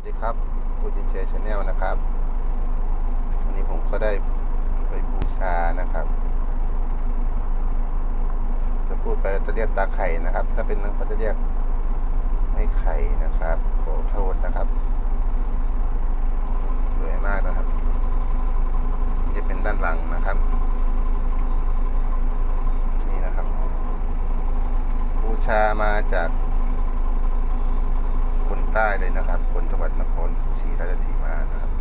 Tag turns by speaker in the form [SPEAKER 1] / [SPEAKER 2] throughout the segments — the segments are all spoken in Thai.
[SPEAKER 1] วัสดีครับบูจิเจชแนลนะครับ วันนี้ผมก็ได้ไปบูชานะครับ จะพูดไปจะเรียกตาไข่นะครับ ถ้าเป็นนึงเขาจะเรียกให้ไข่นะครับขอโทษนะครับ สวยมากนะครับนี่จะเป็นด้านหลังนะครับ นี่นะครับ บูชามาจากคนใต้เลยนะครับ คนจังหวัดนครศรีราชสีมานะครับ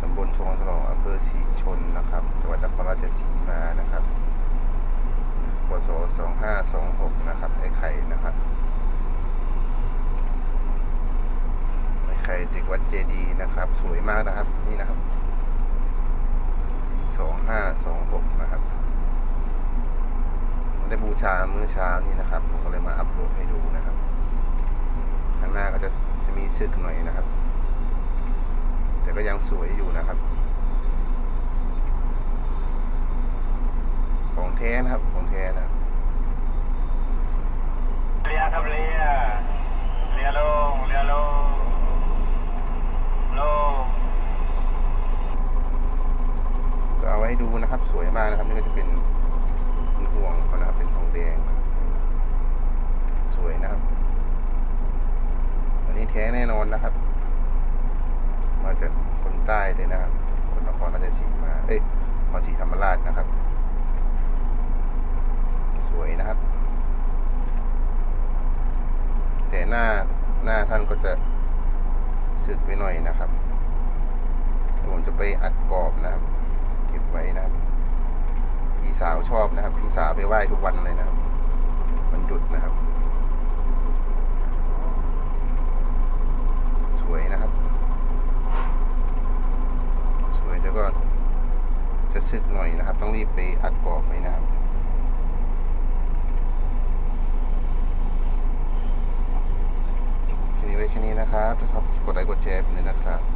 [SPEAKER 1] ตำบลชงฉลองอำเภอศรีชนนะครับ จังหวัดนครราชสีมานะครับป ศ 2526 นะครับ ไอ้ไข่นะครับ ไอ้ไข่เด็กวัดเจดีนะครับ สวยมากนะครับ นี่นะครับ 2526 นะครับ ได้บูชาเมื่อเช้านี้นะครับ ผมก็เลยมาอัพโหลดให้ดูนะครับข้างหน้าก็จะจะมีสึกหน่อยนะครับ แต่ก็ยังสวยอยู่นะครับของแท้นะครับของแท้นะครับ
[SPEAKER 2] เรียครับเรียเรียลงเรียลงลง
[SPEAKER 1] ก็เอาไว้ให้ดูนะครับ สวยมากนะครับนี่ก็จะเป็นห่วงเขานะครับเป็นทองแดง สวยนะครับ อันนี้แท้แน่นอนนะครับ มาจากคนใต้เลยนะครับ คนนครราชสีมา เอ้ยนครศรีธรรมราชนะครับ สวยนะครับ แต่หน้าหน้าท่านก็จะสึกไปหน่อยนะครับผมจะไปอัดกรอบนะครับ ก็บไว้นะครับ พี่สาวชอบนะครับ พี่สาวไปไหว้ทุกวันเลยนะครับมันหยุดนะครับ สวยนะครับ สวยแต่ก็จะสึกหน่อยนะครับ ต้องรีบไปอัดกรอบไว้นะครับแค่นี้ไว้แค่นี้นะครับถ้าชอบกดไลค์กดแชร์ผมเลยนะครับ